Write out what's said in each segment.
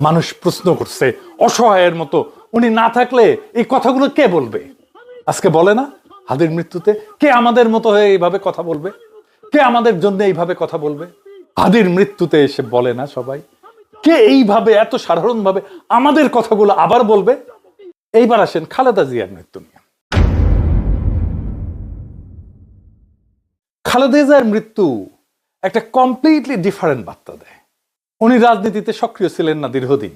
মানুষ প্রশ্ন করছে, অসহায়ের মতো। উনি না থাকলে এই কথাগুলো কে বলবে? আজকে বলে না, হাদির মৃত্যুতে কে আমাদের মতো হয়ে এইভাবে কথা বলবে? কে আমাদের জন্য এইভাবে কথা বলবে? হাদির মৃত্যুতে এসে বলে না সবাই। কে এইভাবে, এত সাধারণভাবে আমাদের কথাগুলো আবার বলবে? এইবার আসেন খালেদা জিয়ার মৃত্যু নিয়ে। খালেদা জিয়ার মৃত্যু একটা কমপ্লিটলি ডিফারেন্ট বার্তা দেয়। উনি রাজনীতিতে সক্রিয় ছিলেন না দীর্ঘদিন।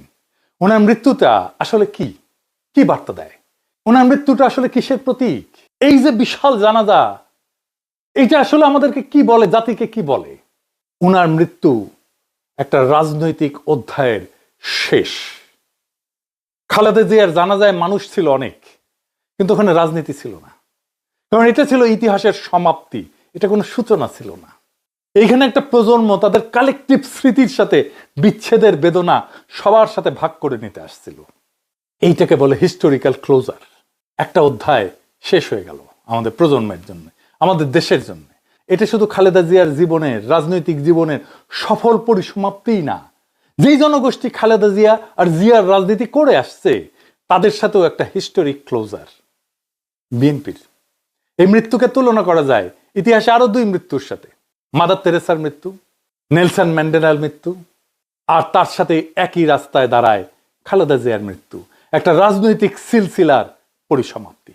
ওনার মৃত্যুটা আসলে কি? কি বার্তা দেয়? ওনার মৃত্যুটা আসলে কিসের প্রতীক? এই যে বিশাল জানাজা, এইটা আসলে আমাদেরকে কি বলে, জাতিকে কি বলে? ওনার মৃত্যু একটা রাজনৈতিক অধ্যায়ের শেষ। খালেদা জিয়ার জানাজায় মানুষ ছিল অনেক, কিন্তু ওখানে রাজনীতি ছিল না। কারণ এটা ছিল ইতিহাসের সমাপ্তি, এটা কোনো সূচনা ছিল না। এইখানে একটা প্রজন্ম তাদের কালেকটিভ স্মৃতির সাথে বিচ্ছেদের বেদনা সবার সাথে ভাগ করে নিতে আসছিল। এইটাকে বলে হিস্টোরিক্যাল ক্লোজার একটা অধ্যায় শেষ হয়ে গেল আমাদের প্রজন্মের জন্য, আমাদের দেশের জন্য। এটা শুধু খালেদা জিয়ার জীবনের রাজনৈতিক জীবনের সফল পরিসমাপ্তিই না। যেই জনগোষ্ঠী খালেদা জিয়া আর জিয়ার রাজনীতি করে আসছে, তাদের সাথেও একটা হিস্টোরিক ক্লোজার বিএনপির। এই মৃত্যুকে তুলনা করা যায়। ইতিহাসে আরও দুই মৃত্যুর সাথে। মাদার তেরেসার মৃত্যু, নেলসন ম্যান্ডেলার মৃত্যু, আর তার সাথে একই রাস্তায় দাঁড়ায় খালেদা জিয়ার মৃত্যু। একটা রাজনৈতিক সিলসিলার পরিসমাপ্তি।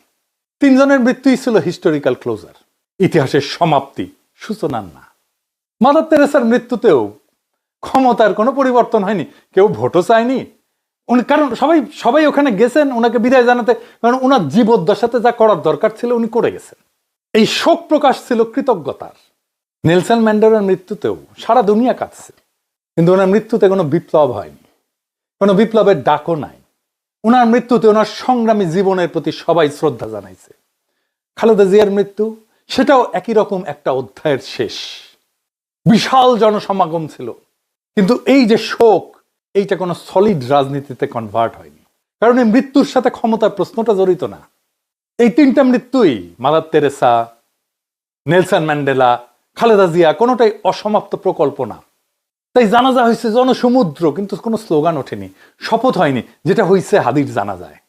তিনজনের মৃত্যুই ছিল হিস্টোরিক্যাল ক্লোজার ইতিহাসের সমাপ্তি সূচনার না। মাদার তেরেসার মৃত্যুতেও ক্ষমতার কোনো পরিবর্তন হয়নি। কেউ ভোটও চায়নি। উনি কারণ সবাই সবাই ওখানে গেছেন ওনাকে বিদায় জানাতে। কারণ ওনার জীবদ্দশাতে যা করার দরকার ছিল উনি করে গেছেন। এই শোক প্রকাশ ছিল কৃতজ্ঞতার। নেলসন ম্যান্ডেলার মৃত্যুতেও সারা দুনিয়া কাঁদছে। কিন্তু ওনার মৃত্যুতে কোনো বিপ্লব হয়নি। কোনো বিপ্লবের ডাকও নাই। ওনার মৃত্যুতে ওনার সংগ্রামী জীবনের প্রতি সবাই শ্রদ্ধা জানাইছে। খালেদা জিয়ার মৃত্যু, সেটাও একই রকম একটা অধ্যায়ের শেষ। বিশাল জনসমাগম ছিল। কিন্তু এই যে শোক, এইটা কোনো সলিড রাজনীতিতে কনভার্ট হয়নি। কারণ এই মৃত্যুর সাথে ক্ষমতার প্রশ্নটা জড়িত না। এই তিনটা মৃত্যুই Mother Teresa, Nelson Mandela Khaleda Zia কোনোটাই অসমাপ্ত প্রকল্প না। তাই জানাজা হয়েছে জনসমুদ্র, কিন্তু কোনো স্লোগান ওঠেনি। শপথ হয়নি, যেটা হয়েছে হাদির জানাজায়।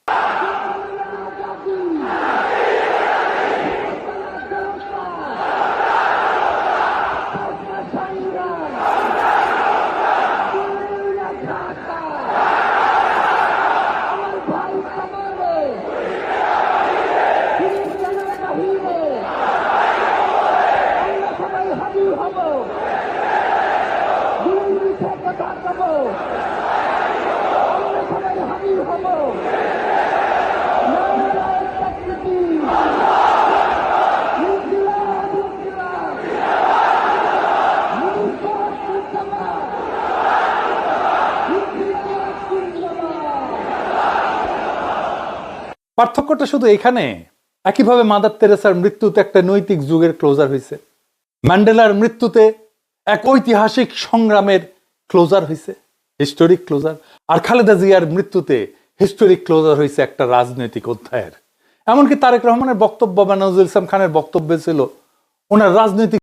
পার্থক্যটা শুধু এখানে? একইভাবে মাদার তেরেসার মৃত্যুতে একটা নৈতিক যুগের ক্লোজার হয়েছে ম্যান্ডেলার মৃত্যুতে এক ঐতিহাসিক সংগ্রামের ক্লোজার হয়েছে হিস্টোরিক ক্লোজার আর খালেদা জিয়ার মৃত্যুতে হিস্টোরিক ক্লোজার হয়েছে একটা রাজনৈতিক অধ্যায়ের। এমনকি তারেক রহমানের বক্তব্য বা নজরুল ইসলাম খানের বক্তব্য ছিল, ওনার রাজনৈতিক